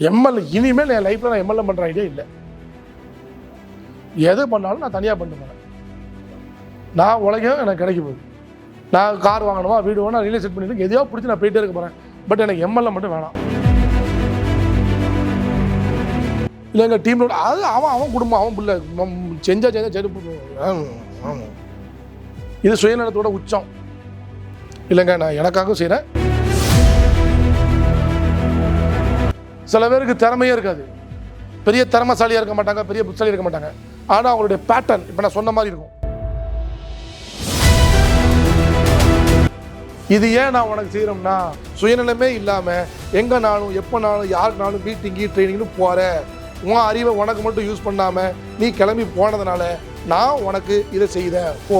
MLA இனிமேல் என் லைஃப்பில் நான் எம்எல்ஏ பண்ணுற ஐடியா இல்லை. எது பண்ணாலும் நான் தனியாக பண்ணுவேன் நான் உலகம் எனக்கு கிடைக்க போகுது. நான் கார் வாங்கணுமா வீடு வேணும் ரியல் எஸ்டேட் பண்ணிட்டு எதையோ பிடிச்சி நான் போயிட்டே இருக்க போகிறேன் பட் எனக்கு எம்எல்ஏ மட்டும் வேணாம். இல்லை எங்கள் டீமில் அது அவன் அவன் குடும்பம் அவன் பிள்ளை. செஞ்சா செஞ்சா செஞ்சு இது சுயநலத்தோட உச்சம். இல்லைங்க நான் எனக்காகவும் செய்கிறேன் சில பேருக்கு திறமையே இருக்காது. பெரிய திறமசாலியாக இருக்க மாட்டாங்க பெரிய புத்தாலி இருக்க மாட்டாங்க. ஆனால் அவங்களுடைய பேட்டர்ன் இப்போ நான் சொன்ன மாதிரி இருக்கும். இது ஏன் நான் உனக்கு செய்கிறோம்னா சுயநலமே இல்லாமல் எங்கேனாலும் எப்போனாலும் யாருக்குனாலும் மீட்டிங்கு ட்ரைனிங்னு போகிற உன் அறிவை உனக்கு மட்டும் யூஸ் பண்ணாமல் நீ கிளம்பி போனதுனால நான் உனக்கு இதை செய்தேன். ஓ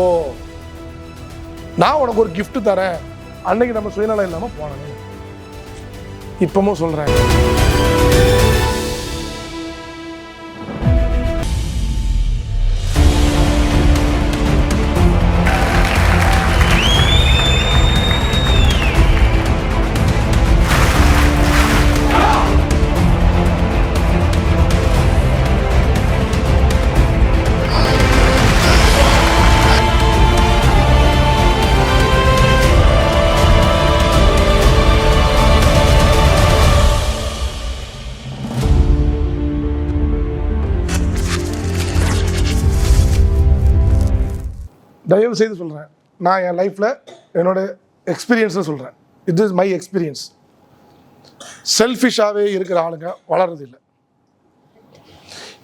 நான் உனக்கு ஒரு கிஃப்ட் தரேன். அன்னைக்கு நம்ம சுயநலம் இல்லாமல் போனேன் இப்பவும் சொல்கிறேன் தயவு செய்து சொல்கிறேன் நான் என் லைஃப்பில் என்னோட எக்ஸ்பீரியன்ஸில் சொல்கிறேன் இட் இஸ் மை எக்ஸ்பீரியன்ஸ் செல்ஃபிஷாகவே இருக்கிற ஆளுங்க வளர்றது இல்லை.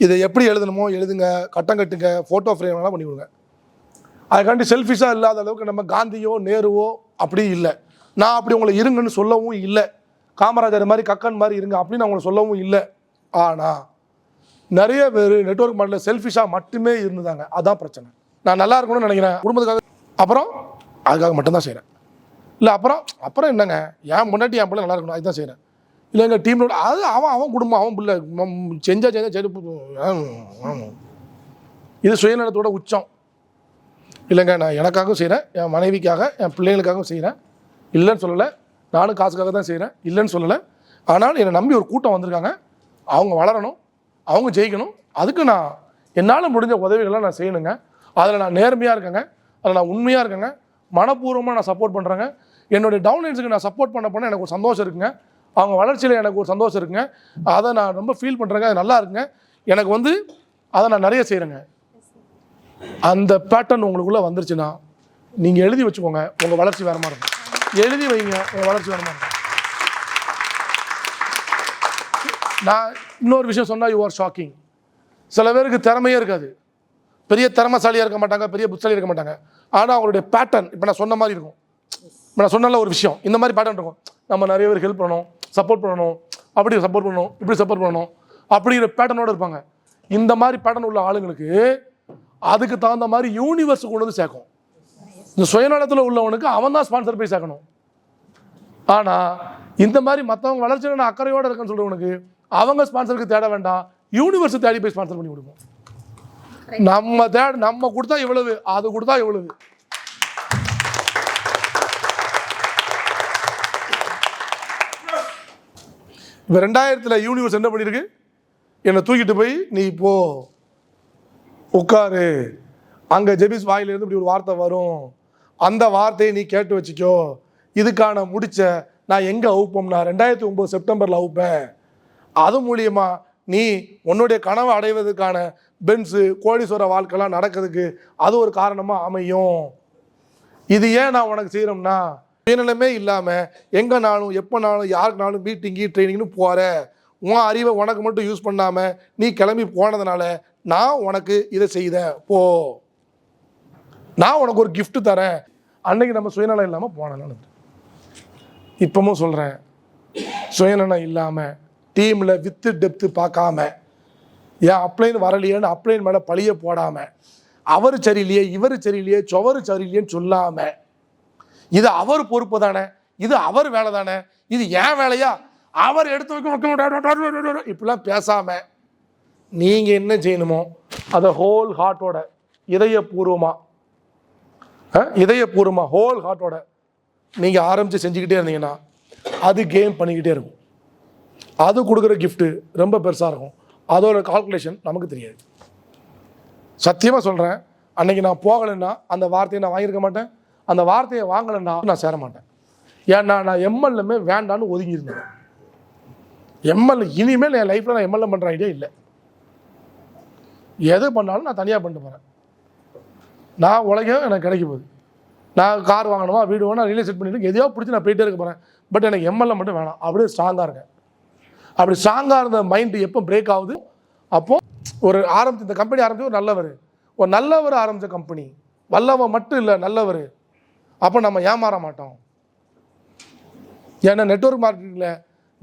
இதை எப்படி எழுதணுமோ எழுதுங்க கட்டம் கட்டுங்க ஃபோட்டோ ஃப்ரேம் வேணால் பண்ணி கொடுங்க. அதுக்காண்டி செல்ஃபிஷாக இல்லாத அளவுக்கு நம்ம காந்தியோ நேருவோ அப்படி இல்லை. நான் அப்படி உங்களை இருங்கன்னு சொல்லவும் இல்லை. காமராஜர் மாதிரி கக்கன் மாதிரி இருங்க அப்படின்னு அவங்களை சொல்லவும் இல்லை. ஆனால் நிறைய பேர் நெட்வொர்க் மாடலில் செல்ஃபிஷாக மட்டுமே இருந்துதாங்க. அதான் பிரச்சனை. நான் நல்லா இருக்கணும்னு நினைக்கிறேன். குடும்பத்துக்காக அப்புறம் அதுக்காக மட்டும்தான் செய்கிறேன் இல்லை அப்புறம் அப்புறம் என்னங்க? என் முன்னாடி என் பிள்ளை நல்லா இருக்கணும் அதுதான் செய்கிறேன் இல்லை எங்கள் டீம்ல அது அவன் அவன் குடும்பம் அவன் பிள்ளை. மம், செஞ்சா செஞ்சா செருப்பு இது சுயநலத்தோட உச்சம். இல்லைங்க நான் எனக்காகவும் செய்கிறேன் என் மனைவிக்காக என் பிள்ளைகளுக்காகவும் செய்கிறேன் இல்லைன்னு சொல்லலை. நானும் காசுக்காக தான் செய்கிறேன் இல்லைன்னு சொல்லலை. ஆனால் என்னை நம்பி ஒரு கூட்டம் வந்திருக்காங்க. அவங்க வளரணும் அவங்க ஜெயிக்கணும். அதுக்கு நான் என்னால் முடிஞ்ச உதவிகள்லாம் நான் செய்யணுங்க. அதில் நான் நேர்மையாக இருக்கேங்க. அதில் நான் உண்மையாக இருக்கேங்க. மனப்பூர்வமாக நான் சப்போர்ட் பண்ணுறேங்க என்னுடைய டவுன்லைன்ஸுக்கு நான் சப்போர்ட் பண்ண பண்ண எனக்கு ஒரு சந்தோஷம் இருக்குங்க. அவங்க வளர்ச்சியில் எனக்கு ஒரு சந்தோஷம் இருக்குங்க. அதை நான் ரொம்ப ஃபீல் பண்ணுறேங்க அது நல்லா இருக்குங்க. எனக்கு வந்து அதை நான் நிறைய செய்கிறேங்க அந்த பேட்டர்ன் உங்களுக்குள்ளே வந்துருச்சுன்னா நீங்கள் எழுதி வச்சுக்கோங்க. உங்கள் வளர்ச்சி வேற மாதிரி இருக்கும். எழுதி வைங்க. உங்கள் வளர்ச்சி வேற மாதிரி இருக்கும். நான் இன்னொரு விஷயம் சொன்னால் யூ ஆர் ஷாக்கிங் சில பேருக்கு திறமையே இருக்காது. பெரிய திறமைசாலியாக இருக்க மாட்டாங்க பெரிய புத்தாலியாக இருக்க மாட்டாங்க. ஆனால் அவங்களுடைய பேட்டர்ன் இப்போ நான் சொன்ன மாதிரி இருக்கும். இப்போ நான் சொன்னால ஒரு விஷயம் இந்த மாதிரி பேட்டர்ன் இருக்கும். நம்ம நிறைய பேர் ஹெல்ப் பண்ணணும் சப்போர்ட் பண்ணணும் அப்படி சப்போர்ட் பண்ணணும் இப்படி சப்போர்ட் பண்ணணும் அப்படிங்கிற பேட்டர்னோடு இருப்பாங்க. இந்த மாதிரி பேட்டர்ன் உள்ள ஆளுங்களுக்கு அதுக்கு தகுந்த மாதிரி யூனிவர்ஸ் கொண்டு வந்து சேர்க்கும். இந்த சுயநலத்தில் உள்ளவனுக்கு அவன் தான் ஸ்பான்சர் போய் சேர்க்கணும். ஆனால் இந்த மாதிரி மற்றவங்க வளர்ச்சியில் நான் அக்கறையோடு இருக்கேன்னு சொல்கிறவனுக்கு அவங்க ஸ்பான்சருக்கு தேட வேண்டாம் யூனிவர்ஸ் தேடி போய் ஸ்பான்சர் பண்ணி கொடுப்போம் நம்ம தேட நம்ம கொடுத்தா இவ்வளவு அது கொடுத்தா இவ்வளவு இப்போ ரெண்டாயிரத்தில் யூனிவர்ஸ் என்ன பண்ணியிருக்கு என்னை தூக்கிட்டு போய் நீ இப்போ உட்காரு. அங்கே ஜெபிஸ் வாயிலிருந்து இப்படி ஒரு வார்த்தை வரும். அந்த வார்த்தையை நீ கேட்டு வச்சுக்கோ. இதுக்கான முடிச்ச நான் எங்கே அவுப்போம்னா ரெண்டாயிரத்தி ஒம்பது செப்டம்பரில் அவுப்பேன். அது மூலியமாக நீ உன்னுடைய கனவை அடைவதற்கான பென்ஸு கோடீஸ்வர வாழ்க்கைலாம் நடக்கிறதுக்கு அது ஒரு காரணமாக அமையும். இது ஏன் நான் உனக்கு செய்கிறோம்னா சுயநலமே இல்லாமல் எங்கேனாலும் எப்போனாலும் யாருக்குனாலும் மீட்டிங்கு ட்ரைனிங்னு போகிற உன் அறிவை உனக்கு மட்டும் யூஸ் பண்ணாமல் நீ கிளம்பி போனதுனால நான் உனக்கு இதை செய்தேன். போ. நான் உனக்கு ஒரு கிஃப்ட் தரேன். அன்னைக்கு நம்ம சுயநலம் இல்லாமல் போனேன் இப்பவும் சொல்கிறேன் சுயநலம் இல்லாமல் டீமில் வித்து டெப்த்து பார்க்காம ஏன் அப்ளைன் வரலையேன்னு அப்ளைன் மேலே பழிய போடாமல் அவர் சரியில்லையே இவர் சரியில்லையே சுவர் சரியில்லையேன்னு சொல்லாமல் இது அவர் பொறுப்பு தானே? இது அவர் வேலை தானே? இது ஏன் வேலையா? அவர் எடுத்து வைக்க இப்படிலாம் பேசாமல் நீங்கள் என்ன செய்யணுமோ அதை ஹோல் ஹார்ட்டோட இதயபூர்வமாக இதயபூர்வமாக ஹோல் ஹார்ட்டோட நீங்கள் ஆரம்பித்து செஞ்சுக்கிட்டே இருந்தீங்கன்னா அது கேம் பண்ணிக்கிட்டே இருக்கும். அது கொடுக்குற கிஃப்ட்டு ரொம்ப பெருசாக இருக்கும். அதோட கால்குலேஷன் நமக்கு தெரியாது. சத்தியமாக சொல்கிறேன் அன்னைக்கு நான் போகலைன்னா அந்த வார்த்தையை நான் வாங்கியிருக்க மாட்டேன். அந்த வார்த்தையை வாங்கலைன்னா நான் சேர மாட்டேன். ஏன்னா நான் எம்எல்ஏமே வேண்டான்னு ஒதுங்கியிருந்தேன். எம்எல்ஏ இனிமேல் என் லைஃப்பில் நான் எம்எல்ஏ பண்ணுற ஐடியா இல்லை. எது பண்ணாலும் நான் தனியாக பண்ணிட்டு போகிறேன் நான் உலகம் எனக்கு கிடைக்க போகுது. நான் கார் வாங்கணுமா வீடு வேணும் ரியல் எஸ்டேட் பண்ணிட்டு எதையோ பிடிச்சி நான் போயிட்டே இருக்க போகிறேன் பட் எனக்கு எம்எல்ஏ மட்டும் வேணாம். அப்படியே ஸ்ட்ராங்காக இருக்கேன். அப்படி ஸ்ட்ராங்காக இருந்த மைண்டு எப்போ பிரேக் ஆகுது? அப்போது ஒரு ஆரம்பித்த இந்த கம்பெனி ஆரம்பிச்சு ஒரு நல்லவர். ஒரு நல்லவர் ஆரம்பித்த கம்பெனி வல்லவன் மட்டும் இல்லை நல்லவர். அப்போ நம்ம ஏமாற மாட்டோம். ஏன்னா நெட்வொர்க் மார்க்கெட்டிங்கில்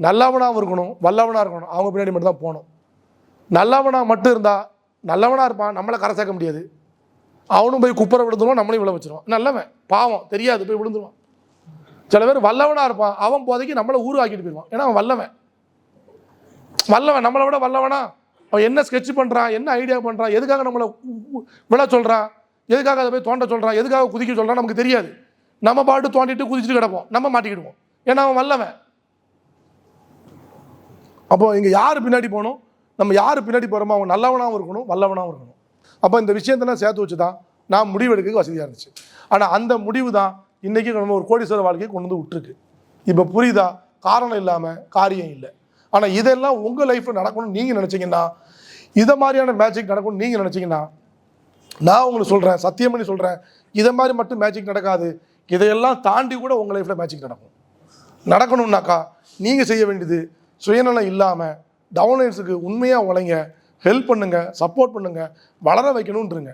நல்லவனாகவும் இருக்கணும் வல்லவனாக இருக்கணும். அவங்க பின்னாடி மட்டும் தான் போகணும். நல்லவனாக மட்டும் இருந்தால் நல்லவனாக இருப்பான் நம்மளை கரை சேர்க்க முடியாது. அவனும் போய் குப்பரை விழுந்துருவான் நம்மளையும் விழ வச்சிருவான். நல்லவன் பாவம் தெரியாது போய் விழுந்துருவான். சில பேர் வல்லவனாக இருப்பான் அவன் போதைக்கு நம்மளை ஊருவாக்கிட்டு போயிடுவான். ஏன்னா அவன் வல்லவன். வல்லவன் நம்மளை விட வல்லவனா? அவன் என்ன ஸ்கெட்ச் பண்ணுறான் என்ன ஐடியா பண்ணுறான் எதுக்காக நம்மளை விட விழ சொல்கிறான் எதுக்காக அதை போய் தோண்ட சொல்கிறான் எதுக்காக குதிக்க சொல்கிறான் நமக்கு தெரியாது. நம்ம பாட்டு தோண்டிட்டு குதிச்சுட்டு கிடப்போம். நம்ம மாட்டிக்கிடுவோம். ஏன்னா அவன் வல்லவன். அப்போ இங்கே யார் பின்னாடி போகணும்? நம்ம யார் பின்னாடி போகிறோமோ அவன் நல்லவனாகவும் இருக்கணும் வல்லவனாகவும் இருக்கணும். அப்போ இந்த விஷயத்தெல்லாம் சேர்த்து வச்சு தான் நான் முடிவெடுக்க வசதியாக இருந்துச்சு. ஆனால் அந்த முடிவு தான் இன்றைக்கி நம்ம ஒரு கோடீஸ்வர வாழ்க்கையை கொண்டு வந்து விட்டுருக்கு. இப்போ புரியுதா? காரணம் இல்லாமல் காரியம் இல்லை. ஆனால் இதெல்லாம் உங்கள் லைஃப்பில் நடக்கணும்னு நீங்கள் நினச்சிங்கன்னா இதை மாதிரியான மேஜிக் நடக்கணும்னு நீங்கள் நினச்சிங்கன்னா நான் உங்களுக்கு சொல்கிறேன் சத்தியம் பண்ணி சொல்கிறேன் இதை மாதிரி மட்டும் மேஜிக் நடக்காது. இதையெல்லாம் தாண்டி கூட உங்கள் லைஃப்பில் மேஜிக் நடக்கும். நடக்கணும்னாக்கா நீங்கள் செய்ய வேண்டியது சுயநலம் இல்லாமல் டவுன்லைன்ஸுக்கு உண்மையாக உழைங்க ஹெல்ப் பண்ணுங்கள் சப்போர்ட் பண்ணுங்கள் வளர வைக்கணுன்றங்க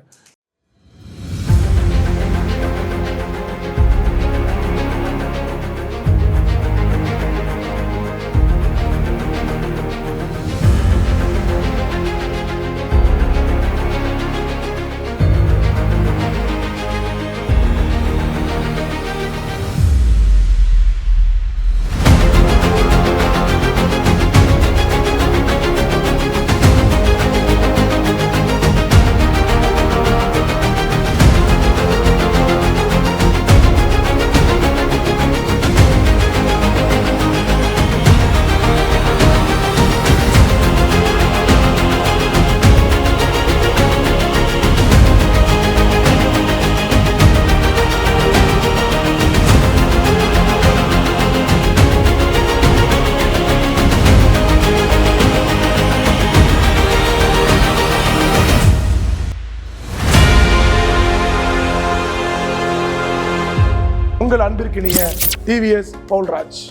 உங்கள் அன்பிற்கினிய டிவிஎஸ் பவுல்ராஜ்.